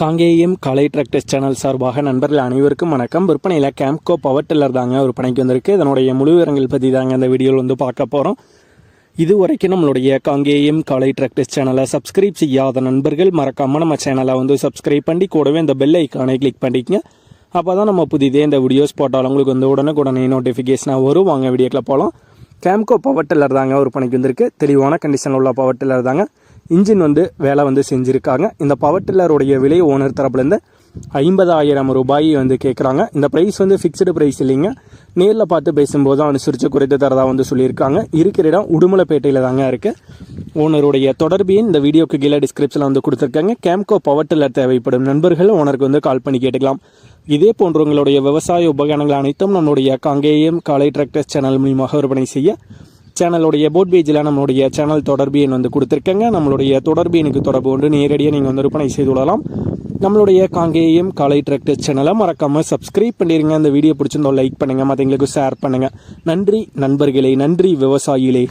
Kangeyam Kalai tractors channel சார்பாக நண்பர்கள் அனைவருக்கும் வணக்கம். விற்பனையில் கேம்கோ பவர் டில்லர் தாங்க விற்பனைக்கு வந்திருக்கு. இதனுடைய முழு விவரங்கள் பற்றி தாங்க இந்த வீடியோவில் வந்து பார்க்க போகிறோம் இது வரைக்கும் நம்மளுடைய காங்கேயம் கலை டிராக்டர்ஸ் சேனலை சப்ஸ்கிரைப் செய்யாத நண்பர்கள் மறக்காமல் நம்ம சேனலை வந்து சப்ஸ்கிரைப் பண்ணி கூடவே இந்த பெல் ஐக்கானை கிளிக் பண்ணிக்கங்க. அப்போ தான் நம்ம புதிதே இந்த வீடியோஸ் போட்டாலும் உங்களுக்கு வந்து உடனுக்குடனே நோட்டிஃபிகேஷனாக வரும். வாங்க வீடியோக்கில் போகலாம் கேம்கோ பவர் டில்லர் தாங்க விற்பனைக்கு வந்திருக்கு. தெளிவான கண்டிஷனில் உள்ள பவர் டில்லர் தாங்க. இன்ஜின் வந்து வேலை வந்து செஞ்சுருக்காங்க. இந்த பவர் டில்லருடைய விலை ஓனர் தரப்புலேருந்து ஐம்பதாயிரம் ரூபாய் வந்து கேட்குறாங்க இந்த ப்ரைஸ் வந்து ஃபிக்ஸ்டு ப்ரைஸ் இல்லைங்க. நேரில் பார்த்து பேசும்போது தான் அனுசரித்து குறைத்து தரதாக வந்து சொல்லியிருக்காங்க. இருக்கிற இடம் உடுமலைப்பேட்டையில் தாங்க இருக்குது ஓனருடைய தொடர்பையும் இந்த வீடியோக்கு கீழே டிஸ்கிரிப்ஷனில் வந்து கொடுத்துருக்காங்க. கேம்கோ பவர் டில்லர் தேவைப்படும் நண்பர்கள் ஓனருக்கு வந்து கால் பண்ணி கேட்டுக்கலாம். இதே போன்றவங்களுடைய விவசாய உபகரணங்கள் அனைத்தும் நம்மளுடைய காங்கேயம் காலை டிராக்டர்ஸ் சேனல் மூலியமாக விற்பனை செய்ய சேனலுடைய போட் பேஜில் நம்மளுடைய சேனல் தொடர்பு எண் வந்து கொடுத்துருக்கேங்க. நம்மளுடைய தொடர்பு எனக்கு தொடர்பு கொண்டு நேரடியாக நீங்கள் வந்து விற்பனை செய்து கொள்ளலாம். நம்மளுடைய காங்கேயம் காலை டிராக்டர் சேனலை மறக்காமல் சப்ஸ்கிரைப் பண்ணிடுங்க இந்த வீடியோ பிடிச்சிருந்தோம் லைக் பண்ணுங்கள் மற்றவங்களுக்கு ஷேர் பண்ணுங்கள் நன்றி நண்பர்களே. நன்றி விவசாயிகளே.